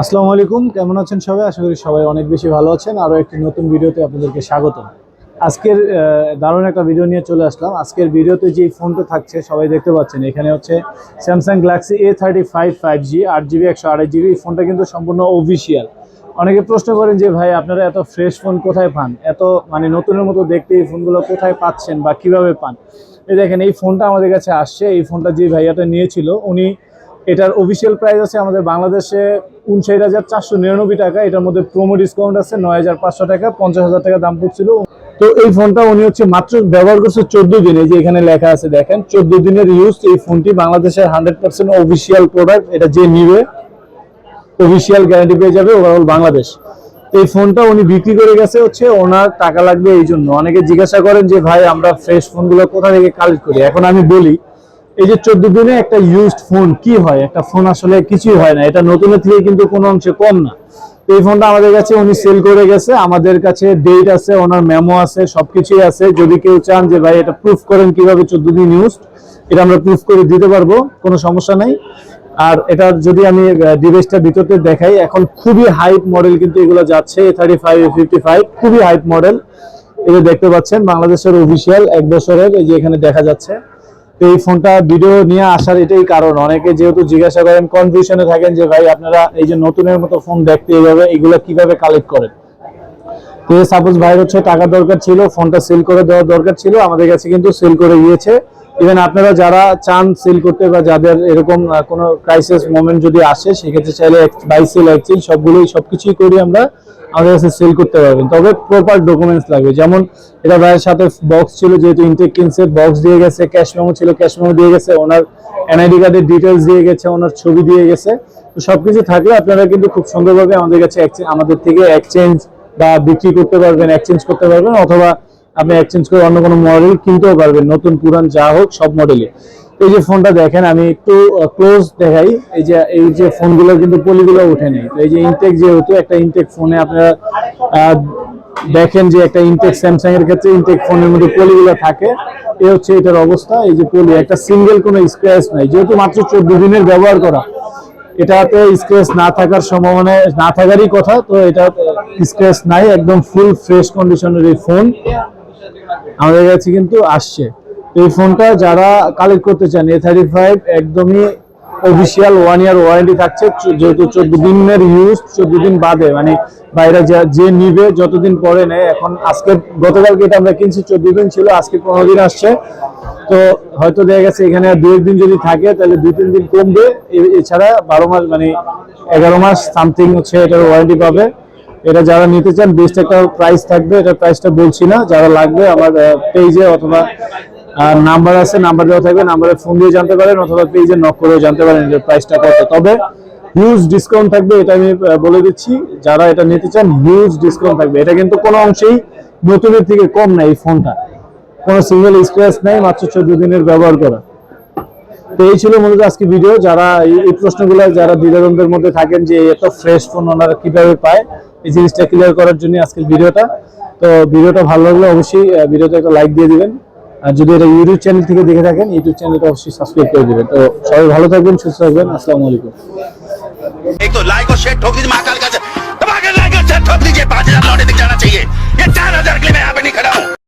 আসসালামু আলাইকুম, কেমন আছেন সবাই? আশা করি সবাই অনেক বেশি ভালো আছেন। আরও একটি নতুন ভিডিওতে আপনাদেরকে স্বাগত আজকের দারুণ একটা ভিডিও নিয়ে চলে আসলাম। আজকের ভিডিওতে যে ফোনটা থাকছে, সবাই দেখতে পাচ্ছেন, এখানে হচ্ছে Samsung Galaxy A thirty five five G আট জিবি একশো আড়াই জিবি এই ফোনটা কিন্তু সম্পূর্ণ অফিসিয়াল অনেকে প্রশ্ন করেন যে, ভাই, আপনারা এত ফ্রেশ ফোন কোথায় পান? এত মানে নতুনের মতো দেখতে এই ফোনগুলো কোথায় পাচ্ছেন বা কীভাবে পান? এই দেখেন, এই ফোনটা আমাদের কাছে আসছে। এই ফোনটা যে ভাইয়াটা নিয়েছিল, উনি এটার অফিসিয়াল প্রাইস আছে আমাদের বাংলাদেশে উনষাট হাজার চারশো নিরানব্বই টাকা। এটার মধ্যে প্রোমো ডিসকাউন্ট আছে নয় হাজার পাঁচশো টাকা, পঞ্চাশ হাজার টাকা দাম পড়ছিল। তো এই ফোনটা উনি হচ্ছে মাত্র ব্যবহার করছে চোদ্দ দিনে। যে এখানে লেখা আছে দেখেন, চোদ্দ দিনের ইউজ এই ফোনটি বাংলাদেশের হান্ড্রেড পার্সেন্ট অফিসিয়াল প্রোডাক্ট এটা যে নিবে অফিসিয়াল গ্যারান্টি পেয়ে যাবে ওভারঅল বাংলাদেশ। এই ফোনটা উনি বিক্রি করে গেছে হচ্ছে ওনার টাকা লাগবে এই জন্য। অনেকে জিজ্ঞাসা করেন যে, ভাই, আমরা ফ্রেশ ফোনগুলো কোথা থেকে কালেক্ট করি? এখন আমি বলি এই যে চোদ্দ দিনে একটা ইউজড ফোন কি হয়? একটা ফোন আসলে কিছুই হয় না। এটা নতুনের থেকে কিন্তু কোনো অংশে কম না। এই ফোনটা আমাদের কাছে উনি সেল করে গেছে। আমাদের কাছে ডেট আছে, ওনার মেমো আছে, সবকিছুই আছে। যদি কেউ চান যে, ভাই, এটা প্রুফ করেন কীভাবে চোদ্দ দিন ইউজড এটা আমরা প্রুফ করে দিতে পারব, কোনো সমস্যা নাই। আর এটা যদি আমি ডিভাইসটা ভিতরতে দেখাই, এখন খুবই হাইট মডেল কিন্তু এগুলো যাচ্ছে A thirty five fifty five খুবই হাইট মডেল এটা দেখতে পাচ্ছেন, বাংলাদেশের অফিসিয়াল এক বছরের, এই যে এখানে দেখা যাচ্ছে। এই ফোনটা ভিডিও নিয়ে আসার এটাই কারণ। অনেকে যেহেতু জিজ্ঞাসা করেন কনফিউশনে থাকেন যে, ভাই, আপনারা এই যে নতুনের মতো ফোন দেখতে এইভাবে এগুলো কীভাবে কালেক্ট করেন? তো সাপোজ ভাইয়ের হচ্ছে টাকা দরকার ছিল ফোনটা সেল করে দেওয়ার দরকার ছিল, আমাদের কাছে কিন্তু সেল করে গিয়েছে। ইভেন আপনারা যারা চান সেল করতে বা যাদের এরকম কোনো ক্রাইসিস মোমেন্ট যদি আসে, সেক্ষেত্রে চাইলে বাই সেল এক্সচেঞ্জ সবগুলোই সব কিছুই করি আমরা। আমাদের কাছে সেল করতে পারবেন। তবে প্রপার ডকুমেন্টস লাগবে। যেমন এটা ভাইয়ের সাথে বক্স ছিল, যেহেতু ইনটেক বক্স দিয়ে গেছে ক্যাশ মেমো ছিল ক্যাশ মেমো দিয়ে গেছে, ওনার এনআইডি কার্ডের ডিটেলস দিয়ে গেছে, ওনার ছবি দিয়ে গেছে। তো সব কিছু থাকলে আপনারা কিন্তু খুব সুন্দরভাবে আমাদের কাছে আমাদের থেকে এক্সচেঞ্জ বা বিক্রি করতে পারবেন এক্সচেঞ্জ করতে পারবেন, অথবা আপনি এক্সচেঞ্জ করে অন্য কোনো মডেল কিনতেও পারবেন, নতুন, পুরান, যা হোক, সব মডেলে এই যে ফোনটা দেখেন, আমি একটু ক্লোজ দেখাই। এই যে এই যে ফোনগুলো কিন্তু পলিগুলো উঠে নেই। এই যে ইনটেক যেহেতু, একটা ইনটেক ফোনে আপনারা দেখেন যে একটা ইনটেক স্যামসাং এর ক্ষেত্রে ইনটেক ফোনের মধ্যে পলিগুলো থাকে। এ হচ্ছে এটার অবস্থা, এই যে পলি একটা সিঙ্গেল কোনো স্ক্র্যাচ নাই। যেহেতু মাত্র চোদ্দ দিনের ব্যবহার করা, এটাতে স্ক্র্যাচ না থাকার সম্ভাবনা, না থাকারই কথা। তো এটা স্ক্র্যাচ নাই, একদম ফুল ফ্রেশ কন্ডিশনের এই ফোন আমাদের কাছে কিন্তু আসছে। এই ফোনটা যারা কালেক্ট করতে চান এ থার্টি ফাইভ একদমই অফিসিয়াল ওয়ান ইয়ার ওয়ারেন্টি থাকছে যেহেতু চোদ্দ দিনের ইউজ চোদ্দ দিন বাদে মানে বাইরে যা- নিবে, যতদিন পরে নেয়, এখন আজকে, গতকালকে এটা আমরা কিনছি, চোদ্দ দিন ছিল, আজকে পনেরো দিন আসছে। তো হয়তো দেখা গেছে এখানে আর দু একদিন যদি থাকে, তাহলে দুই তিন দিন কমবে। এছাড়া বারো মাস মানে এগারো মাস সামথিং হচ্ছে এটার ওয়ারেন্টি পাবে। এটা যারা নিতে চান বেস্ট একটা প্রাইস থাকবে এটার প্রাইসটা বলছি না। যারা লাগবে আমার পেজে অথবা নাম্বার আছে নাম্বার দেওয়া থাকবে নাম্বারে ফোন দিয়ে জানতে পারেন অথবা পেজে নক করেও জানতে পারেন এটার প্রাইসটা কত। তবে হিউজ ডিসকাউন্ট থাকবে এটা আমি বলে দিচ্ছি। যারা এটা নিতে চান হিউজ ডিসকাউন্ট থাকবে। এটা কিন্তু কোনো অংশেই নতুনের থেকে কম না এই ফোনটা কোনো সিঙ্গেল স্ক্র্যাচ নেই মাত্র চোদ্দ দিনের ব্যবহার করা। তো এই ছিল মূলত আজকে ভিডিও যারা এই- এই প্রশ্নগুলো যারা দ্বিধাদ্বন্দ্বের মধ্যে থাকেন যে এত ফ্রেশ ফোন ওনারা কীভাবে পায় এই জিনিসটা ক্লিয়ার করার জন্য আজকের ভিডিওটা তো ভিডিওটা ভালো লাগলে অবশ্যই আহ, ভিডিওতে একটা লাইক দিয়ে দিবেন আর যদি এটা ইউটিউব চ্যানেল থেকে দেখে থাকেন ইউটিউব চ্যানেলটা অবশ্যই সাবস্ক্রাইব করে দিবেন তো সবাই ভালো থাকবেন সুস্থ থাকবেন আসসালামু আলাইকুম एक तो लाइक और शेयर ठोक दीजिए महाकाल का दबा के लाइक और शेयर ठोक दीजिए पांच हजार लौटे